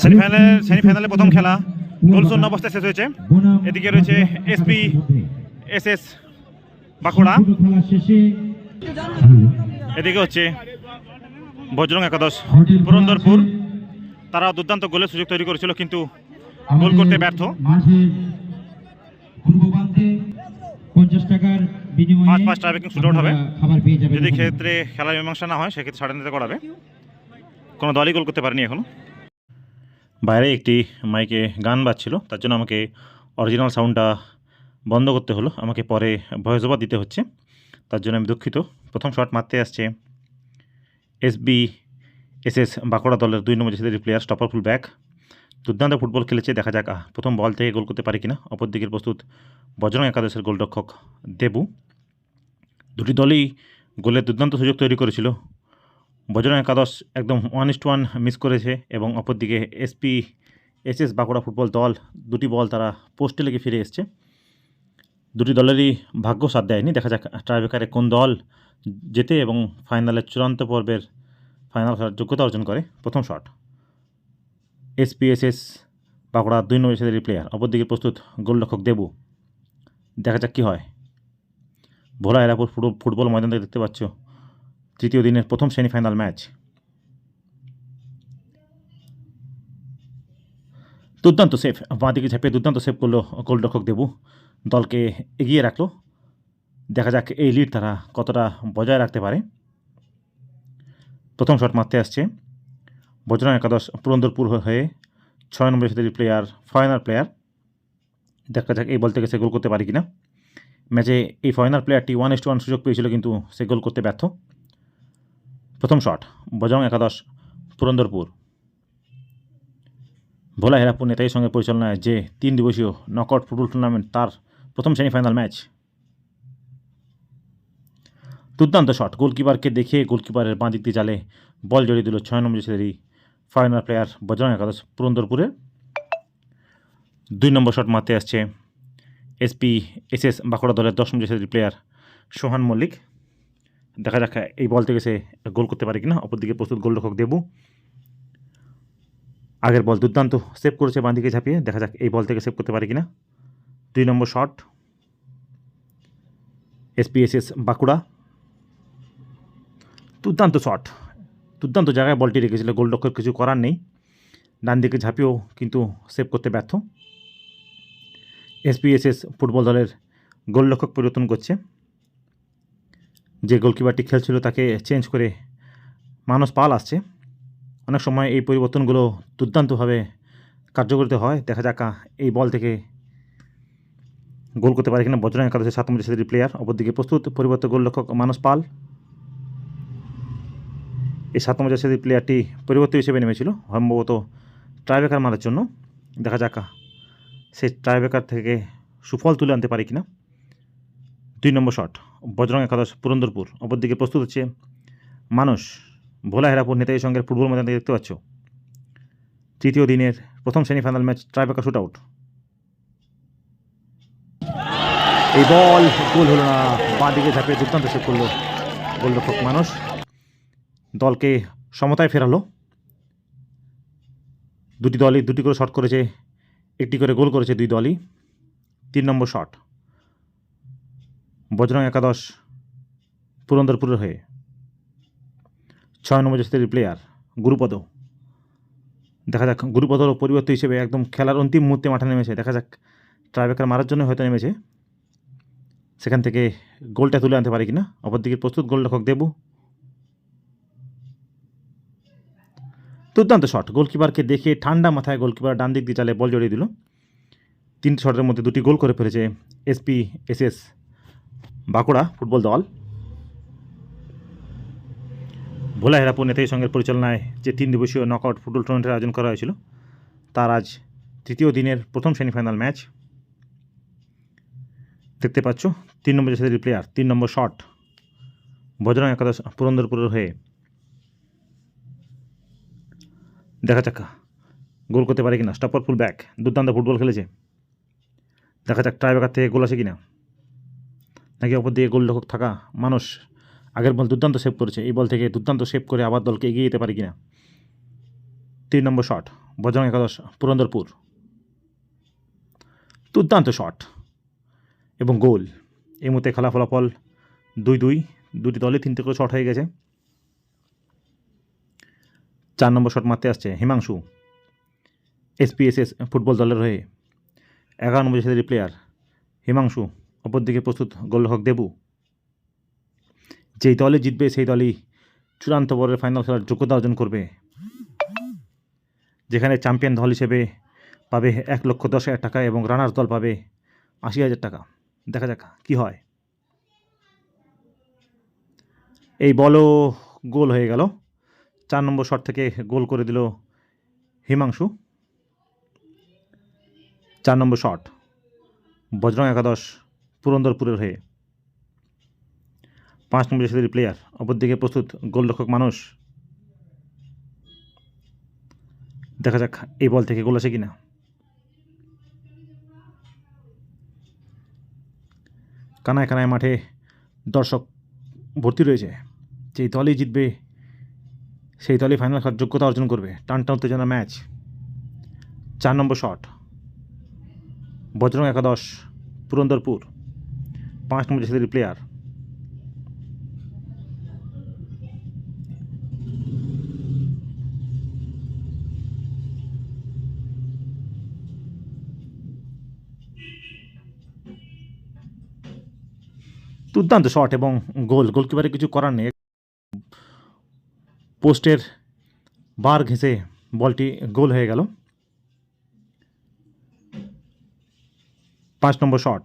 সেমিফাইনালে সেমিফাইনালে প্রথম খেলা। গোল শূন্য অবস্থায় শেষ হয়েছে। এদিকে রয়েছে এসপি এস এস বাঁকুড়া। এদিকে হচ্ছে বজরং একাদশ, পুরন্দরপুর। তারা দুর্দান্ত গোলের সুযোগ তৈরি করেছিল, কিন্তু গোল করতে ব্যর্থ। পাঁচ পাঁচ কিন্তু শুট হবে। পেয়ে যাবেন যদি ক্ষেত্রে খেলার মীমাংসা না হয়, সেক্ষেত্রে সাড়ে নিতে করাবে। কোনো দলই গোল করতে পারেনি এখনও। বাইরে একটি মাইকে গান বাজছিল, তার জন্য আমাকে অরিজিনাল সাউন্ডটা বন্ধ করতে হলো। আমাকে পরে ভয়েস ওভার দিতে হচ্ছে। তার জন্য আমি দুঃখিত। প্রথম শট মারতে আসছে এসবি এস বাঁকুড়া দলের দুই নম্বর জেসিদের প্লেয়ার স্টপার ফুল ব্যাক দুর্দান্ত ফুটবল খেলেছে, দেখা যাক প্রথম বল থেকে গোল করতে পারে কিনা। অপর দিকের প্রস্তুত বজরং একাদশের গোলরক্ষক দেবু। দুটি দলই গোলের দুর্দান্ত সুযোগ তৈরি করেছিল। বজরং একাদশ একদম ওয়ান ইস্ট ওয়ান মিস করেছে এবং অপরদিকে এসপি এসএস বাঁকুড়া ফুটবল দল দুটি বল তারা পোস্টে লেগে ফিরে এসছে। দুটি দলেরই ভাগ্য সাথ দেয়নি। দেখা যাক ট্রাইবেকারে কোন দল জেতে এবং ফাইনালের চূড়ান্ত পর্বের ফাইনাল খেলার যোগ্যতা অর্জন করে। প্রথম শট এসপিএসএস বাঁকুড়া দুই নম্বর সেদের প্লেয়ার অপরদিকে প্রস্তুত গোলরক্ষক দেবু। দেখা যাক কী হয়। ভোলা এলাপুর ফুটবল ময়দান থেকে দেখতে পাচ্ছ তৃতীয় দিনের প্রথম সেমিফাইনাল ম্যাচ। দুর্দান্ত সেফ বাঁ দিকে ঝাঁপিয়ে দুর্দান্ত সেভ করল গোলরক্ষক দেবু। দলকে এগিয়ে রাখল। দেখা যাক এই লিড তারা কতটা বজায় রাখতে পারে। প্রথম শট মারতে আসছে। বজরং একাদশ পুরন্দরপুর হয়ে ছয় নম্বরের সাথে প্লেয়ার ফরেনার প্লেয়ার দেখা যাক এই বল থেকে সে গোল করতে পারে কিনা। ম্যাচে এই ফরেনার প্লেয়ারটি ওয়ান ইস্ট ওয়ান সুযোগ পেয়েছিল কিন্তু সে গোল করতে ব্যর্থ। প্রথম শট বজরং একাদশ, পুরন্দরপুর। ভোলা হেরাপুর নেতাজির সঙ্গে পরিচালনায় যে তিন দিবসীয় নকআউট ফুটবল টুর্নামেন্ট তার প্রথম সেমিফাইনাল ম্যাচ দুর্দান্ত শট, গোলকিপারকে দেখে গোলকিপারের বাঁ দিক দিয়ে জালে বল জড়িয়ে দিল ছয় নম্বর ছেলেরই ফাইনাল প্লেয়ার বজরং একাদশ পুরন্দরপুরের দুই নম্বর শট মারতে আসছে এসপি এসএস বাঁকুড়া দলের দশ নম্বর ছেলের প্লেয়ার সোহান মল্লিক। দেখা যাক, এই বল থেকে সে গোল করতে পারে কিনা। অপরদিকে প্রস্তুত গোলরক্ষক দেবু। আগের বল দুর্দান্ত সেভ করেছে বাঁ দিকে ঝাঁপিয়ে। দেখা যাক, এই বল থেকে সেভ করতে পারে কিনা। দুই নম্বর শট এসপিএসএস বাঁকুড়া। দুর্দান্ত শট দুর্দান্ত জায়গায় বলটি রেখেছিল, গোলরক্ষক কিছু করার নেই। ডান দিকে ঝাঁপিয়েও কিন্তু সেভ করতে ব্যর্থ। এসপিএসএস ফুটবল দলের গোলরক্ষক পরিবর্তন করছে। যে গোলকিপারটি খেলছিল তাকে চেঞ্জ করে মানস পাল আসছে। অনেক সময় এই পরিবর্তনগুলো দুর্দান্তভাবে কার্যকরিত হয়। দেখা যাক এই বল থেকে গোল করতে পারে কিনা। বজরং একাদশের সাত নম্বর সাথে প্লেয়ার অপরদিকে প্রস্তুত পরিবর্তন গোলরক্ষক মানস পাল। এই সাত নম্বর প্লেয়ারটি পরিবর্তন হিসেবে নেমেছিল, সম্ভবত ট্রাইবেকার মারার জন্য। দেখা যাক সেই ট্রাইবেকার থেকে সুফল তুলে আনতে পারে কিনা। দুই নম্বর শট বজরং একাদশ পুরন্দরপুর, অপরদিকে প্রস্তুত হচ্ছে মানুষ। ভোলা হেরাপুর নেতাজির সঙ্গে ফুটবল ময়দান দেখতে পাচ্ছ। তৃতীয় দিনের প্রথম semifinal match tiebreaker shoot out এই বল, গোল হলো না। বাঁ দিকে ঝাঁপিয়ে দুর্দান্ত সেভ করল গোলরক্ষক মানুষ। দলকে সমতায় ফেরালো। দুটি দলই দুটি করে শট করেছে, একটি করে গোল করেছে দুই দলই। তিন নম্বর শট। বজরং একাদশ, পুরন্দরপুরের হয়ে। ছয় নম্বর জাতীয় প্লেয়ার গুরুপদ। দেখা যাক গুরুপদর পরিবর্তন হিসেবে একদম খেলার অন্তিম মুহূর্তে মাঠে নেমেছে। দেখা যাক ট্রাইবেকার মারার জন্য হয়তো নেমেছে। সেখান থেকে গোলটা তুলে আনতে পারে কিনা। অপরদিকে প্রস্তুত গোলরক্ষক দেবু। দুর্দান্ত শট গোলকিপারকে দেখে ঠান্ডা মাথায় গোলকিপার ডান দিক দিয়ে চালে বল জড়িয়ে দিল। তিনটি শটের মধ্যে দুটি গোল করে ফেলেছে এসপি এসএস বাঁকুড়া ফুটবল দল। ভোলা হেরাপুর নেতাজি সঙ্গের পরিচালনায় যে তিন দিবসীয় নকআউট ফুটবল টুর্নামেন্টের আয়োজন করা হয়েছিল, তার আজ তৃতীয় দিনের প্রথম সেমিফাইনাল ম্যাচ দেখতে পাচ্ছ, তিন নম্বর জাতীয় প্লেয়ার তিন নম্বর শট বজরং একাদশ পুরন্দরপুরের হয়ে। দেখা যাক, গোল করতে পারে কিনা। স্টপার ফুল ব্যাক দুর্দান্ত ফুটবল খেলেছে। দেখা যাক ট্রাইবেকার থেকে গোল আসে কিনা। নাকি অপর দিকে গোলরক্ষক থাকা মানুষ? আগের বল দুর্দান্ত সেভ করেছে। এই বল থেকে দুর্দান্ত সেভ করে আবার দলকে এগিয়ে যেতে পারে কিনা? তিন নম্বর শট বজরং একাদশ, পুরন্দরপুর। দুর্দান্ত শট এবং গোল। এই মুহূর্তে খেলা ফলাফল দুই দুই। দুটি দলে তিনটে করে শট হয়ে গেছে। চার নম্বর শট মারতে আসছে হিমাংশু। এসপিএসএস ফুটবল দলের হয়ে। এগারো নম্বর সাথে প্লেয়ার হিমাংশু। অপরদিকে প্রস্তুত গোলরক্ষক দেবু। যেই দলে জিতবে, সেই দলই চূড়ান্ত বরের ফাইনাল খেলার যোগ্যতা অর্জন করবে। যেখানে চ্যাম্পিয়ন দল হিসেবে পাবে এক লক্ষ দশ হাজার টাকা এবং রানার্স দল পাবে আশি হাজার টাকা। দেখা যাক কি হয়। এই বলও গোল হয়ে গেল। চার নম্বর শট থেকে গোল করে দিল হিমাংশু। চার নম্বর শট বজরং একাদশ পুরন্দরপুরের হয়ে। পাঁচ নম্বর সাথে প্লেয়ার অপরদিকে প্রস্তুত গোলরক্ষক মানুষ। দেখা যাক এই বল থেকে গোল আসে কিনা। কানায় কানায় মাঠে দর্শক ভর্তি রয়েছে। যেই দলই জিতবে, সেই দলই ফাইনাল খেলার যোগ্যতা অর্জন করবে। টান টান উত্তেজনা ম্যাচ চার নম্বর শট বজরং একাদশ, পুরন্দরপুর। পাঁচ নম্বর সাথে প্লেয়ার দুর্দান্ত শট এবং গোল। গোলকিপারে কিছু করার নেই। পোস্টের বার ঘেঁষে বলটি গোল হয়ে গেল। পাঁচ নম্বর শট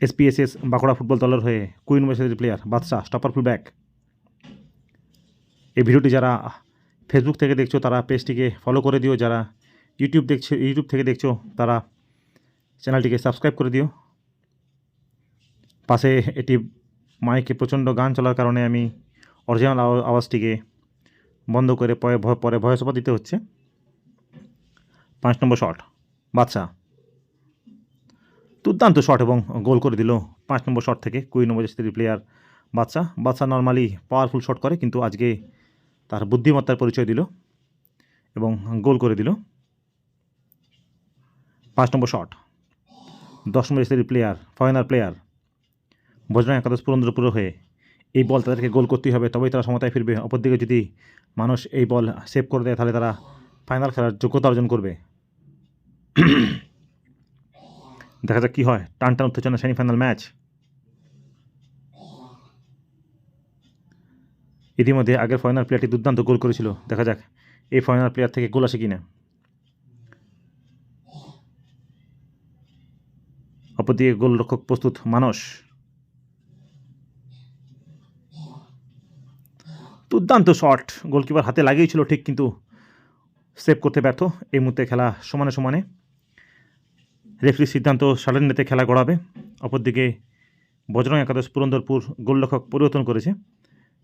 এসপিএসএস বাঁকুড়া ফুটবল দলের হয়ে কুইন ইউনিভার্সিটির প্লেয়ার বাদশাহ স্টপার ফুল ব্যাক এই ভিডিওটি যারা ফেসবুক থেকে দেখছ, তারা পেজটিকে ফলো করে দিও। যারা ইউটিউব দেখছ ইউটিউব থেকে দেখছ, তারা চ্যানেলটিকে সাবস্ক্রাইব করে দিও। পাশে এটি মাইকে প্রচণ্ড গান চলার কারণে আমি অরিজিনাল আওয়াজটিকে বন্ধ করে পরে পরে ভয়েস দিতে হচ্ছে। পাঁচ নম্বর শট বাদশাহ। দুর্দান্ত শট এবং গোল করে দিল পাঁচ নম্বর শট থেকে কুড়ি নম্বর স্ত্রী প্লেয়ার বাচ্চা বাচ্চা নর্মালি পাওয়ারফুল শট করে, কিন্তু আজকে তার বুদ্ধিমত্তার পরিচয় দিল এবং গোল করে দিল পাঁচ নম্বর শট দশ নম্বর স্ত্রী প্লেয়ার ফরেনার প্লেয়ার বজরং একাদশ পুরন্দ্রপুর হয়ে এই বল তাদেরকে গোল করতেই হবে, তবেই তারা সমতায় ফিরবে। অপরদিকে যদি মানুষ এই বল সেভ করে দেয়, তাহলে তারা ফাইনাল খেলার যোগ্যতা অর্জন করবে। দেখা যাক কী হয়। টান টান উত্তেজনা সেমিফাইনাল ম্যাচ ইতিমধ্যে আগের ফাইনাল প্লেয়ারটি দুর্দান্ত গোল করেছিল। দেখা যাক এই ফাইনাল প্লেয়ার থেকে গোল আসে কিনা। অপরদিকে গোলরক্ষক প্রস্তুত মানস। দুর্দান্ত শট। গোলকিপার হাতে লাগিয়েছিল ঠিক, কিন্তু সেভ করতে ব্যর্থ। এই মুহূর্তে খেলা সমানে সমানে। রেফারির সিদ্ধান্ত সাডেন নেতে খেলা গড়াবে। অপরদিকে বজরং একাদশ পুরন্দরপুর গোলরক্ষক পরিবর্তন করেছে।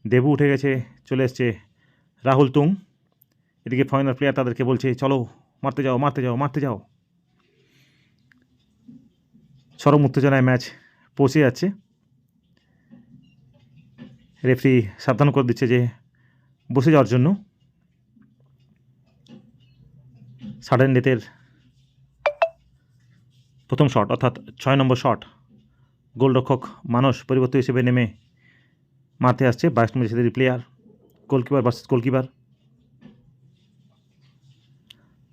দেবু উঠে গেছে, চলে এসছে রাহুল তুং। এদিকে ফাইনাল প্লেয়ার তাদেরকে বলছে, চলো, মারতে যাও মারতে যাও মারতে যাও। চরম উত্তেজনায় ম্যাচ পৌঁছে যাচ্ছে। রেফারি সাবধান করে দিচ্ছে যে বসে যাওয়ার জন্য। সাডেন ডেথের প্রথম শট, অর্থাৎ ছয় নম্বর শট, গোলরক্ষক মানুষ পরিবর্তন হিসেবে নেমে মারতে আসছে বাইশ নম্বর হিসেবে প্লেয়ার গোলকিপার ভার্সেস গোলকিপার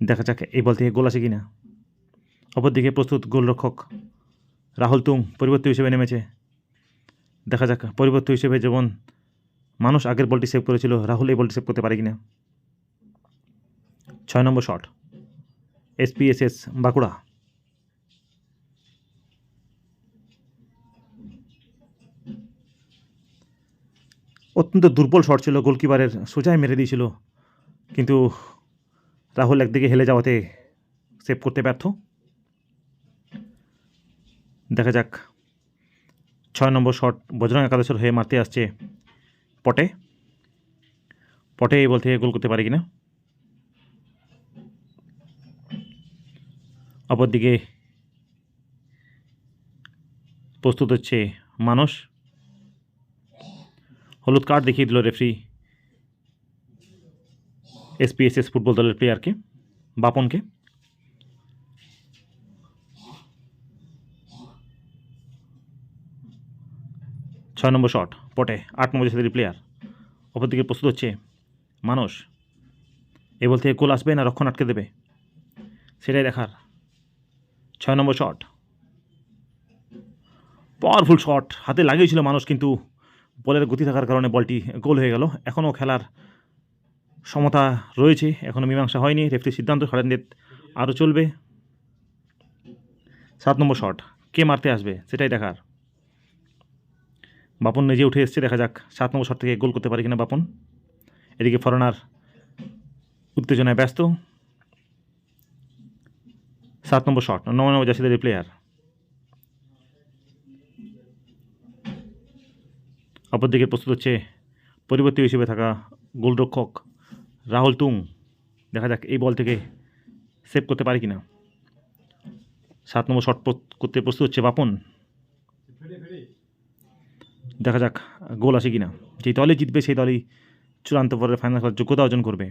দেখা যাক এই বল থেকে গোল আসে কিনা। অপরদিকে প্রস্তুত গোলরক্ষক রাহুল তুং পরিবর্তন হিসেবে নেমেছে। দেখা যাক পরিবর্তন হিসেবে যেমন মানুষ আগের বলটি সেভ করেছিল, রাহুল এই বলটি সেভ করতে পারে কিনা। ছয় নম্বর শট এসপিএসএস বাঁকুড়া। অত্যন্ত দুর্বল শট ছিল গোলকিপারের সোজাই মেরে দিয়েছিল। কিন্তু রাহুল একদিকে হেলে যাওয়াতে সেভ করতে ব্যর্থ। দেখা যাক, ছয় নম্বর শট বজরং একাদশের হয়ে মারতে আসছে পটে। পটে এই বল থেকে গোল করতে পারে কিনা? অপরদিকে প্রস্তুত হচ্ছে মানুষ হলুদ কার্ড দেখিয়ে দিল রেফারি এসপিএসএস ফুটবল দলের প্লেয়ারকে, বাপনকে। ছয় নম্বর শট, পটে, আট নম্বর সাথে প্লেয়ার অপরদিকে প্রস্তুত হচ্ছে মানুষ এ বলতে গোল আসবে না রক্ষণ আটকে দেবে? সেটাই দেখার। ছয় নম্বর শট। পাওয়ারফুল শট হাতে লাগিয়েছিল মানুষ কিন্তু বলের গতি থাকার কারণে বলটি গোল হয়ে গেল। এখনও খেলার সমতা রয়েছে। এখনও মীমাংসা হয়নি। রেফটির সিদ্ধান্ত সাড়ে আরও চলবে। সাত নম্বর শট। কে মারতে আসবে সেটাই দেখার। বাপন নিজে উঠে এসছে। দেখা যাক সাত নম্বর শট থেকে গোল করতে পারে কিনা বাপন। এদিকে ফরেনার উত্তেজনায় ব্যস্ত। সাত নম্বর শট। নয় নম্বর জাসিদের প্লেয়ার অপরদিকে প্রস্তুত হচ্ছে পরিবর্তী হিসেবে থাকা গোলরক্ষক রাহুল তুং। দেখা যাক এই বল থেকে সেভ করতে পারে কিনা। সাত নম্বর শট করতে প্রস্তুত হচ্ছে বাপন। দেখা যাক গোল আসে কিনা। যেই দলে জিতবে সেই দলই চূড়ান্ত পর্যায়ে ফাইনাল খেলার যোগ্যতা অর্জন করবে।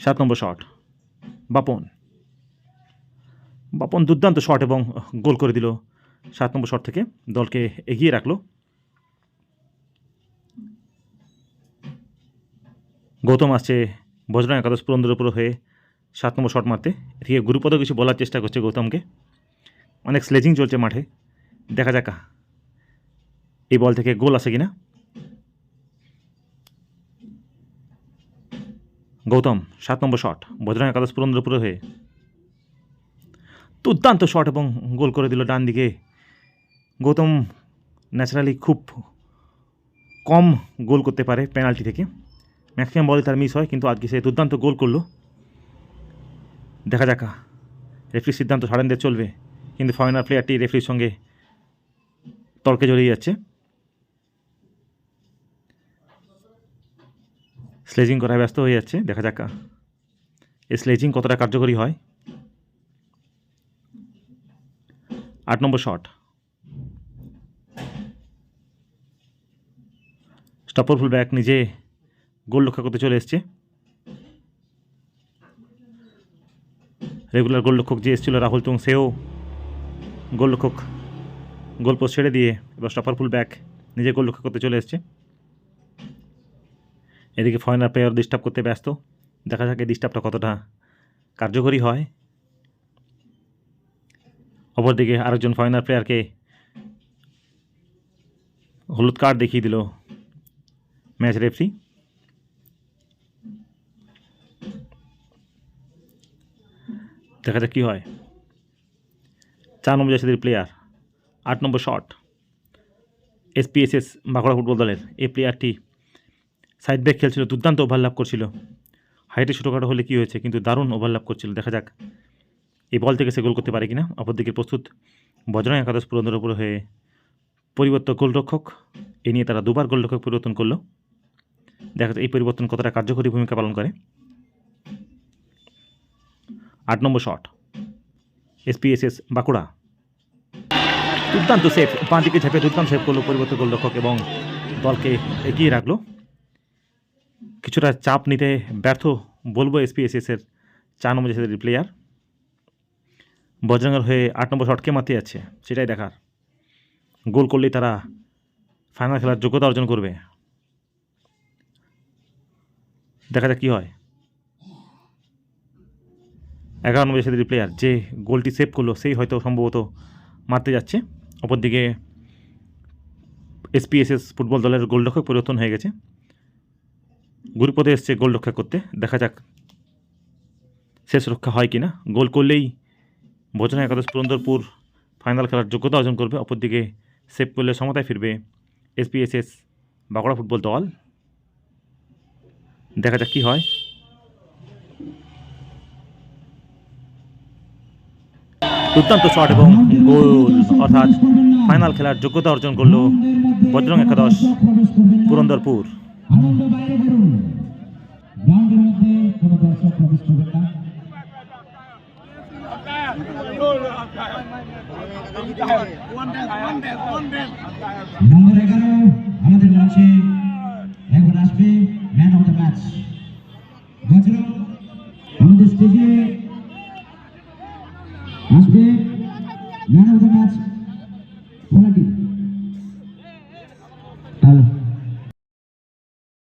সাত নম্বর শট বাপন। বাপন দুর্দান্ত শট এবং গোল করে দিল সাত নম্বর শট থেকে দলকে এগিয়ে রাখল। গৌতম আসছে বজরং একাদশ পুরন্দর উপর হয়ে সাত নম্বর শট মারতে। এদিকে গুরুপদ কিছু বলার চেষ্টা করছে গৌতমকে। অনেক স্লেজিং চলছে মাঠে। দেখা যাক, এই বল থেকে গোল আসে কিনা। গৌতম, সাত নম্বর শট। বজরং একাদশ পুরন্দর উপর হয়ে দুর্দান্ত শট এবং গোল করে দিল ডান দিকে গৌতম ন্যাচারালি খুব কম গোল করতে পারে পেনাল্টি থেকে। ম্যাক্সিমাম বলে তার মিস হয়, কিন্তু আজকে সে দুর্দান্ত গোল করল। দেখা যাক, রেফরির সিদ্ধান্ত সারেনদের চলবে, কিন্তু ফাইনাল প্লেয়ারটি রেফরির সঙ্গে তর্কে জড়িয়ে যাচ্ছে। স্লেজিং করায় ব্যস্ত হয়ে যাচ্ছে, দেখা যাক, এই স্লেজিং কতটা কার্যকরী হয়। আট নম্বর শট স্টপার ফুল ব্যাক নিজে গোল রক্ষা করতে চলে এসছে। রেগুলার গোলরক্ষক যে এসেছিল, রাহুল তুং সেও গোলরক্ষক গোল পোস্ট ছেড়ে দিয়ে এবার স্টপার ফুল ব্যাক নিজে গোল রক্ষা করতে চলে এসছে। এদিকে ফয়নার প্লেয়ার ডিস্টার্ব করতে ব্যস্ত। দেখা যাক এই ডিস্টার্বটা কতটা কার্যকরী হয়। অপরদিকে আরেকজন ফরেনার প্লেয়ারকে হলুদ কার্ড দেখিয়ে দিল। ম্যাচ রেফরি দেখা যাক কী হয় চার নম্বর জাসিদের প্লেয়ার আট নম্বর শট এসপিএসএস বাঁকুড়া ফুটবল দলের এই প্লেয়ারটি সাইড ব্যাক খেলছিল দুর্দান্ত ওভারল্যাপ করছিল হাইটে ছোটোখাটো হলে কী হয়েছে কিন্তু দারুণ ওভারল্যাপ করছিল দেখা যাক এই বল থেকে সে গোল করতে পারে কিনা অপরদিকে প্রস্তুত বজরং একাদশ পুরন্দর উপর হয়ে পরিবর্তন গোলরক্ষক এ নিয়ে তারা দুবার গোলরক্ষক পরিবর্তন করল দেখা এই পরিবর্তন কতটা কার্যকরী ভূমিকা পালন করে। আট নম্বর শট। এসপিএসএস বাঁকুড়া। দুর্দান্ত সেফ বাঁ দিকে ঝেপে দুর্দান্ত সেভ করল পরিবর্তন গোলরক্ষক এবং দলকে এগিয়ে রাখল। কিছুটা চাপ নিতে ব্যর্থ বলব এসপিএসএসের চার নম্বর জাসিদের প্লেয়ার বজরঙ্গের হয়ে আট নম্বর শটকে মারতে যাচ্ছে সেটাই দেখার। গোল করলেই তারা ফাইনাল খেলার যোগ্যতা অর্জন করবে। দেখা যাক কী হয়। এগারো নম্বর জাসিদের প্লেয়ার যে গোলটি সেভ করল, সেই হয়তো সম্ভবত মারতে যাচ্ছে। অপরদিকে এসপিএসএস ফুটবল দলের গোলরক্ষক পরিবর্তন হয়ে গেছে। গুরুপদে এসছে গোল রক্ষা করতে। দেখা যাক শেষ রক্ষা হয় কি না গোল করলেই ভোজনা একাদশ পুরন্দরপুর ফাইনাল খেলার যোগ্যতা অর্জন করবে। অপরদিকে সেভ করলে সমতায় ফিরবে এসপিএসএস বাঁকুড়া ফুটবল দল। দেখা যাক কী হয়। দুর্দান্ত শট এবং গোল অর্থাৎ ফাইনাল খেলার যোগ্যতা অর্জন করল বজরং একাদশ পুরন্দরপুর। আনন্দ বাইরে